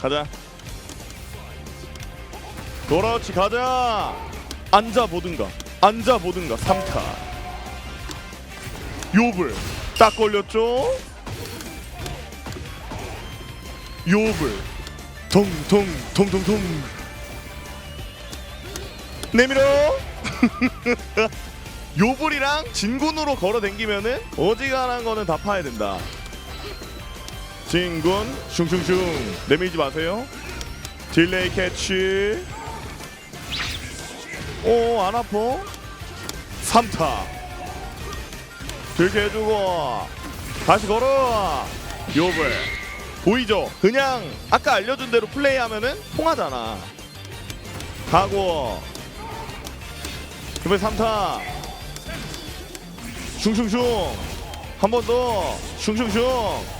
가자. 그렇지 가자. 앉아 보든가. 앉아 보든가. 3타. 요블 딱 걸렸죠? 요블 통통 통통통 내밀어 요블이랑 진군으로 걸어 댕기면은 어지간한 거는 다 파야 된다 진군 슝슝슝. 내밀지 마세요. 딜레이 캐치. 오 안 아파. 3타. 들게 해주고. 다시 걸어. 요블 보이죠? 그냥 아까 알려준 대로 플레이하면은 통하잖아. 가고. 이번에 3타. 슝슝슝. 한 번 더. 슝슝슝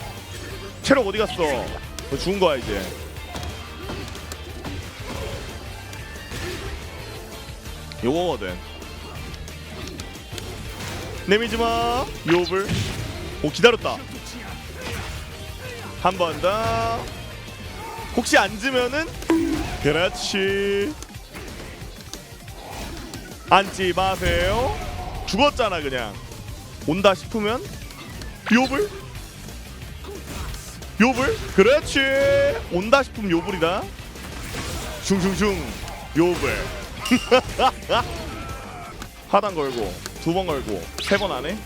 체력 어디 갔어? 너 죽은 거야 이제. 요거거든 내미지 마. 요블. 오 기다렸다. 한 번 더. 혹시 앉으면은? 그렇지. 앉지 마세요. 죽었잖아 그냥. 온다 싶으면? 요블 요블 그렇지. 온다 싶으면 요블이다. 슝슝슝. 요블 하단 걸고 두 번 걸고 세 번 안에?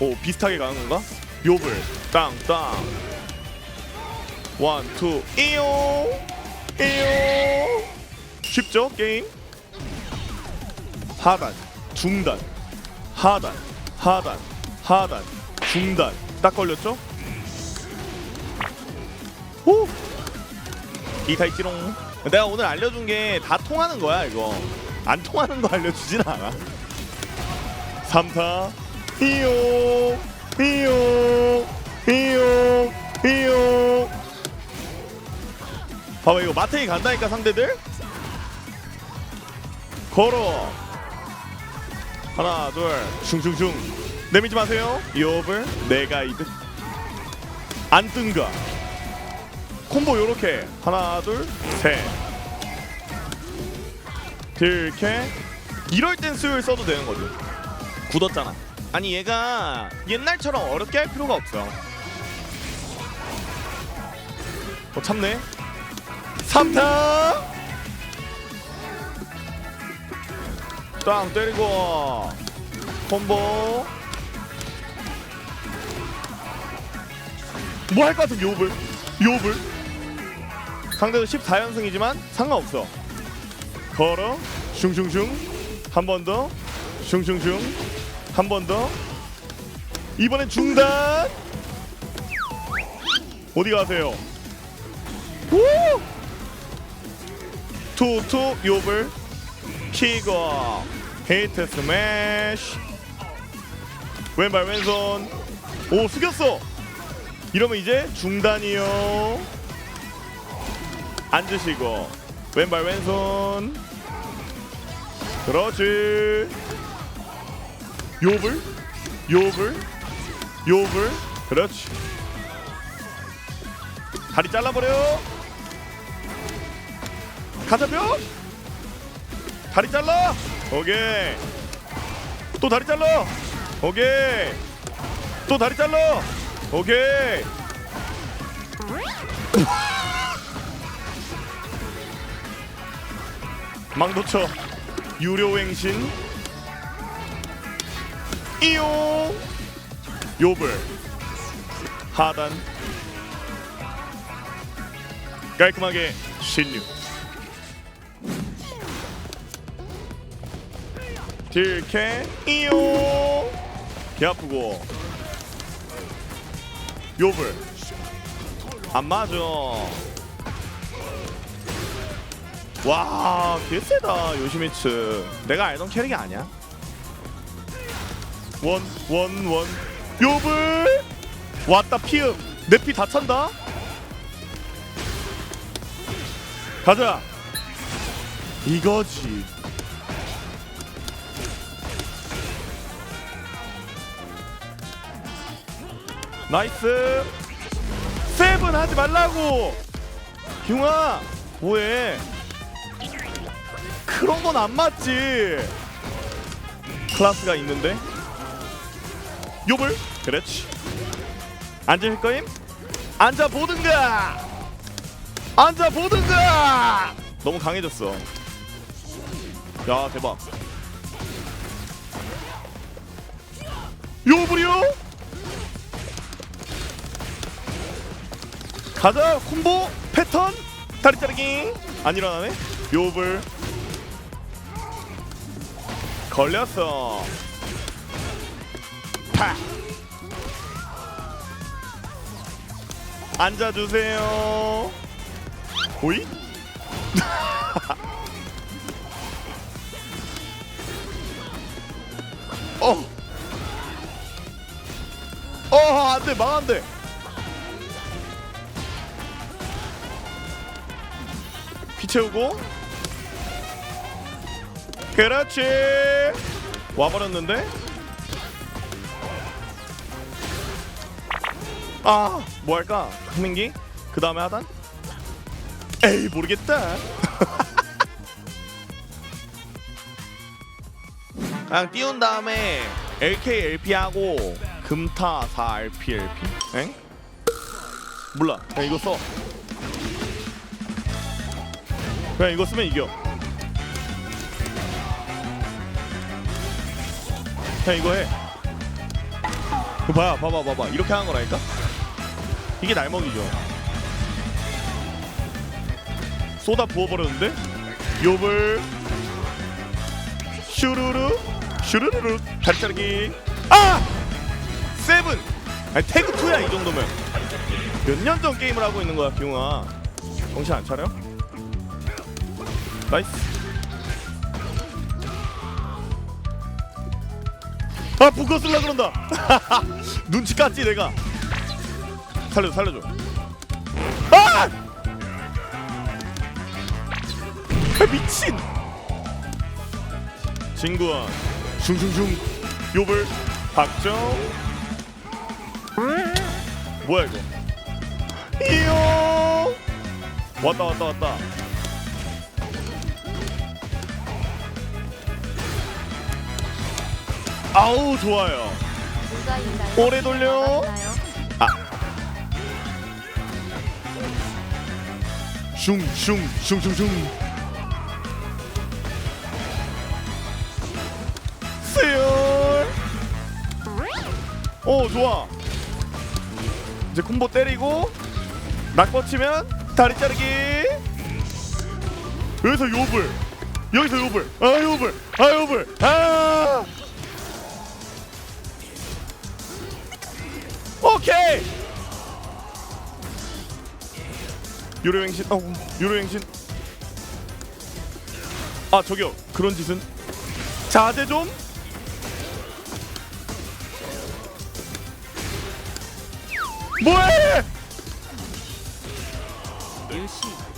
오 비슷하게 가는 건가? 요블 땅땅. 원투 이요 이요 쉽죠 게임? 하단 중단. 하단 하단 하단. 중단. 딱 걸렸죠 오! 이타이찌롱. 내가 오늘 알려준 게 다 통하는 거야 이거. 안 통하는 거 알려주진 않아. 3타 이요 이요 이요 이요 봐봐 이거 마트에 간다니까 상대들? 걸어. 하나 둘 슝슝슝. 내밀지 마세요. 요블 내가 이득. 안 뜬가 콤보 요렇게. 하나 둘셋 이렇게 이럴 땐 수요일 써도 되는 거죠. 굳었잖아. 아니 얘가 옛날처럼 어렵게 할 필요가 없어. 어 참네. 3타! 땅 때리고. 콤보. 뭐 할 것 같은 요블 요블 상대도 14연승이지만 상관없어. 걸어 슝슝슝 한 번 더 슝슝슝 한 번 더. 이번엔 중단! 어디 가세요? 우! 투투 요블 키거 헤이트 스매시. 왼발 왼손. 오 숙였어. 이러면 이제 중단이요 앉으시고 왼발 왼손. 그렇지. 요블 요블 요블 그렇지. 다리 잘라버려. 가자뼈. 다리 잘라. 오케이. 또 다리 잘라. 오케이. 또 다리 잘라. 오케이 망도쳐. 유료행신. 이용. 요블. 하단. 깔끔하게 신류. 딜캐 이용. 개 아프고. 요블. 안 맞아 와 개세다 요시미츠. 내가 알던 캐릭이 아니야. 원 원 원. 요블! 왔다 피읍 내피 다 찬다? 가자. 이거지. 나이스. 세븐 하지 말라고. 흉아 뭐해 그런 건 안 맞지. 클라스가 있는데. 욕을 그렇지. 앉을 거임? 앉아 보든가! 앉아 보든가! 너무 강해졌어. 야 대박. 요불이요? 가자 콤보 패턴. 다리 자르기. 안 일어나네. 요불 걸렸어 파 앉아주세요 호이 어. 어, 안 돼, 망한데. 피 채우고. 그렇지. 와버렸는데. 아, 뭐 할까? 흥민기? 그 다음에 하단? 에이, 모르겠다. 그냥 띄운 다음에 LK LP 하고 금타 4 RP LP 엥? 몰라 그냥 이거 써 그냥 이거 쓰면 이겨 그냥 이거 해. 이거 봐봐 봐봐 봐봐. 이렇게 하는 거라니까? 이게 날먹이죠. 쏟아 부어버렸는데? 요불 슈루루 슈루루루 다리 자르기. 아! 세븐! 아니 태그 2야 이 정도면. 몇 년 전 게임을 하고 있는 거야 기웅아. 정신 안 차려? 나이스 아 부커 쓸라 그런다. 눈치 깠지 내가. 살려줘 살려줘. 아! 아 미친! 진구원 슝슝슝 요불 박정. 뭐야 이거? 이요 왔다 왔다 왔다 아우 좋아요? 오래 돌려. 나요? 슝슝 슝슝슝. 세열. 오 좋아. 이제 콤보 때리고 낙 뻗치면 다리 자르기. 여기서 요불 여기서 요불 아 요불 아 요불 아 오케이 요로행신 어 요로행신. 아 저기요. 그런 짓은? 자제 좀! 뭐해! 요불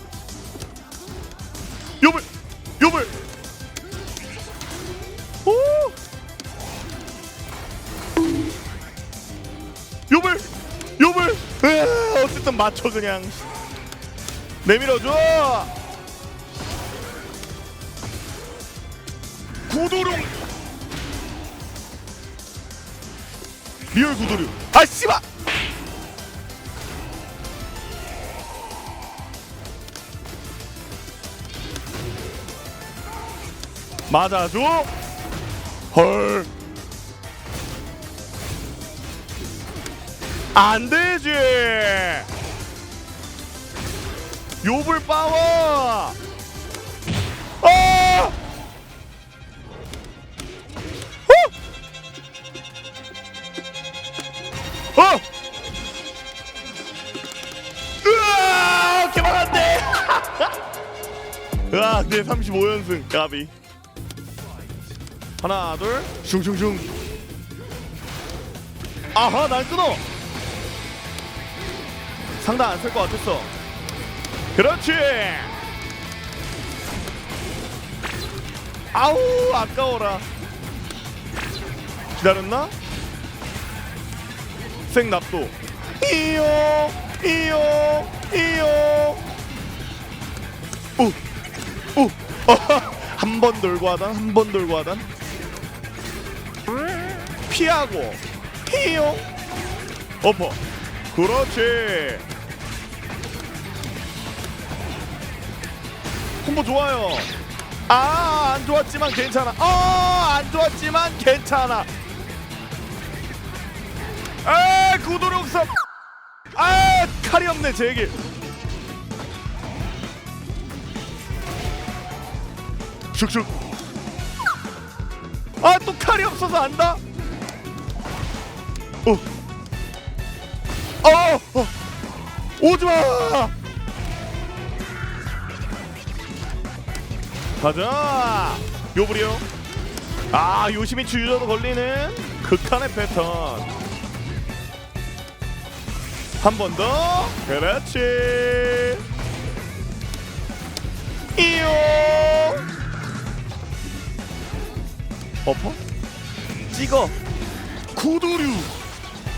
맞춰 그냥. 내밀어줘! 구도룡! 리얼 구도룡. 아 씨발! 맞아줘! 헐! 안되지 요불 파워 아! 어! 어! 으아! 개망한데! 으아, 내 35연승 까비. 하나, 둘, 슝슝슝. 아하, 날 끊어. 상당 안쓸것 같았어. 그렇지. 아우 아까워라. 기다렸나? 생납도. 이요 이요 이요 한번 돌고 하단 한 번 돌고 하단 피하고 피용 어퍼 그렇지 콤보 좋아요. 아 안 좋았지만 괜찮아. 어 안 좋았지만 괜찮아. 아 구도력섭 아 칼이 없네 제길 슉슉. 아 또 칼이 없어서 안다. 어. 어, 어. 오지 마 가자. 요브리오. 아 요시미츠 유저도 걸리는 극한의 패턴. 한 번 더. 그렇지. 이요. 엎어 찍어. 구도류.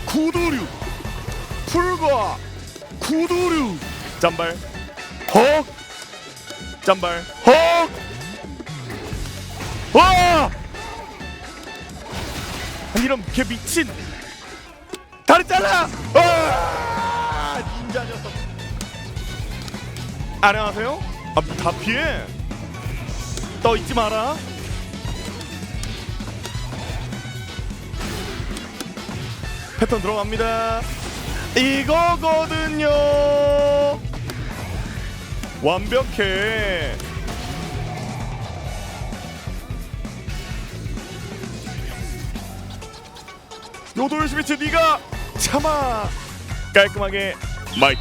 구도류. 풀과 구도류. 짬발. 헉 짬발. 헉 와! 아니 이런 개 미친 다리 잘라! 와! 닌자 녀석 안녕하세요? 아, 다 피해 떠 있지 마라 패턴 들어갑니다 이거거든요 완벽해 요돌 스미트 네가 참아! 깔끔하게 마이크